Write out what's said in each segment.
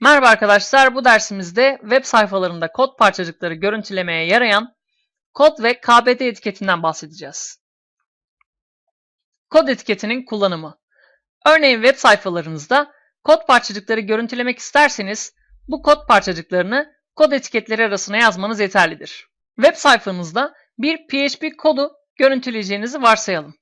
Merhaba arkadaşlar, bu dersimizde web sayfalarında kod parçacıkları görüntülemeye yarayan kod ve KBD etiketinden bahsedeceğiz. Kod etiketinin kullanımı. Örneğin web sayfalarınızda kod parçacıkları görüntülemek isterseniz bu kod parçacıklarını kod etiketleri arasına yazmanız yeterlidir. Web sayfanızda bir PHP kodu görüntüleyeceğinizi varsayalım.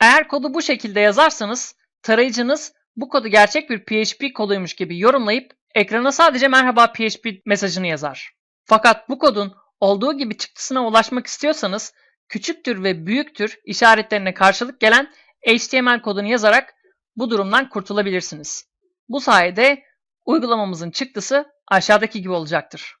Eğer kodu bu şekilde yazarsanız tarayıcınız bu kodu gerçek bir PHP koduymuş gibi yorumlayıp ekrana sadece merhaba PHP mesajını yazar. Fakat bu kodun olduğu gibi çıktısına ulaşmak istiyorsanız küçüktür ve büyüktür işaretlerine karşılık gelen HTML kodunu yazarak bu durumdan kurtulabilirsiniz. Bu sayede uygulamamızın çıktısı aşağıdaki gibi olacaktır.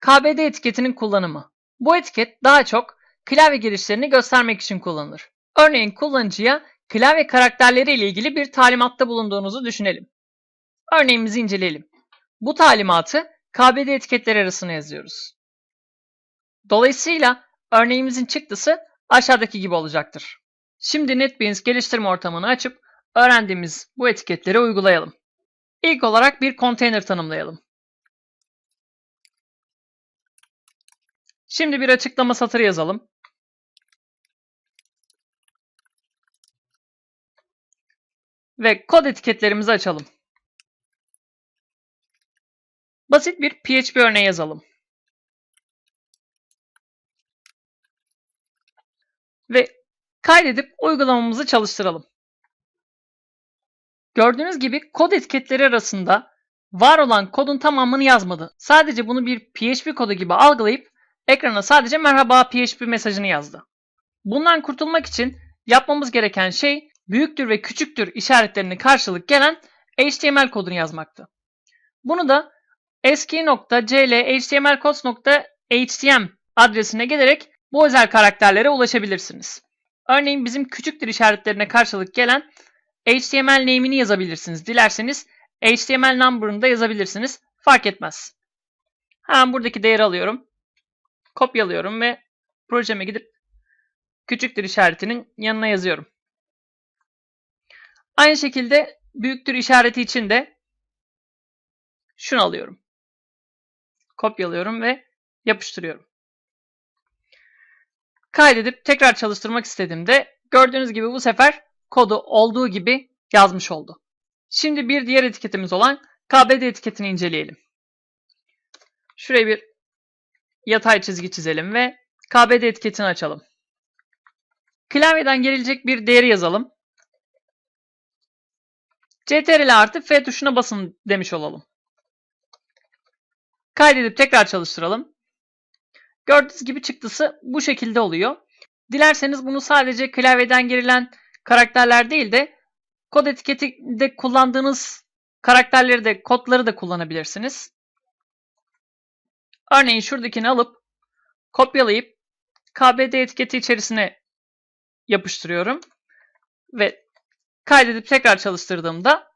KBD etiketinin kullanımı. Bu etiket daha çok klavye girişlerini göstermek için kullanılır. Örneğin kullanıcıya klavye karakterleri ile ilgili bir talimatta bulunduğunuzu düşünelim. Örneğimizi inceleyelim. Bu talimatı KBD etiketleri arasına yazıyoruz. Dolayısıyla örneğimizin çıktısı aşağıdaki gibi olacaktır. Şimdi NetBeans geliştirme ortamını açıp öğrendiğimiz bu etiketleri uygulayalım. İlk olarak bir konteyner tanımlayalım. Şimdi bir açıklama satırı yazalım. Ve kod etiketlerimizi açalım. Basit bir PHP örneği yazalım. Ve kaydedip uygulamamızı çalıştıralım. Gördüğünüz gibi kod etiketleri arasında var olan kodun tamamını yazmadı. Sadece bunu bir PHP kodu gibi algılayıp ekrana sadece merhaba PHP mesajını yazdı. Bundan kurtulmak için yapmamız gereken şey büyüktür ve küçüktür işaretlerini karşılık gelen HTML kodunu yazmaktı. Bunu da eski.cl adresine gelerek bu özel karakterlere ulaşabilirsiniz. Örneğin bizim küçüktür işaretlerine karşılık gelen HTML name'ini yazabilirsiniz. Dilerseniz HTML number'ını da yazabilirsiniz. Fark etmez. Hemen buradaki değeri alıyorum. Kopyalıyorum ve projeme gidip küçüktür işaretinin yanına yazıyorum. Aynı şekilde büyüktür işareti için de şunu alıyorum. Kopyalıyorum ve yapıştırıyorum. Kaydedip tekrar çalıştırmak istediğimde gördüğünüz gibi bu sefer kodu olduğu gibi yazmış oldu. Şimdi bir diğer etiketimiz olan KBD etiketini inceleyelim. Şuraya bir yatay çizgi çizelim ve KBD etiketini açalım. Klavyeden gerilecek bir değeri yazalım. CTRL artı F tuşuna basın demiş olalım. Kaydedip tekrar çalıştıralım. Gördüğünüz gibi çıktısı bu şekilde oluyor. Dilerseniz bunu sadece klavyeden girilen karakterler değil de kod etiketinde kullandığınız karakterleri de kodları da kullanabilirsiniz. Örneğin şuradakini alıp kopyalayıp KBD etiketi içerisine yapıştırıyorum ve kaydedip tekrar çalıştırdığımda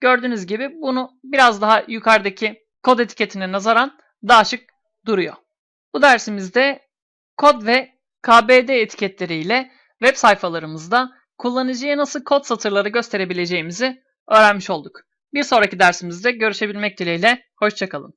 gördüğünüz gibi bunu biraz daha yukarıdaki kod etiketine nazaran daha şık duruyor. Bu dersimizde kod ve KBD etiketleriyle web sayfalarımızda kullanıcıya nasıl kod satırları gösterebileceğimizi öğrenmiş olduk. Bir sonraki dersimizde görüşebilmek dileğiyle, hoşçakalın.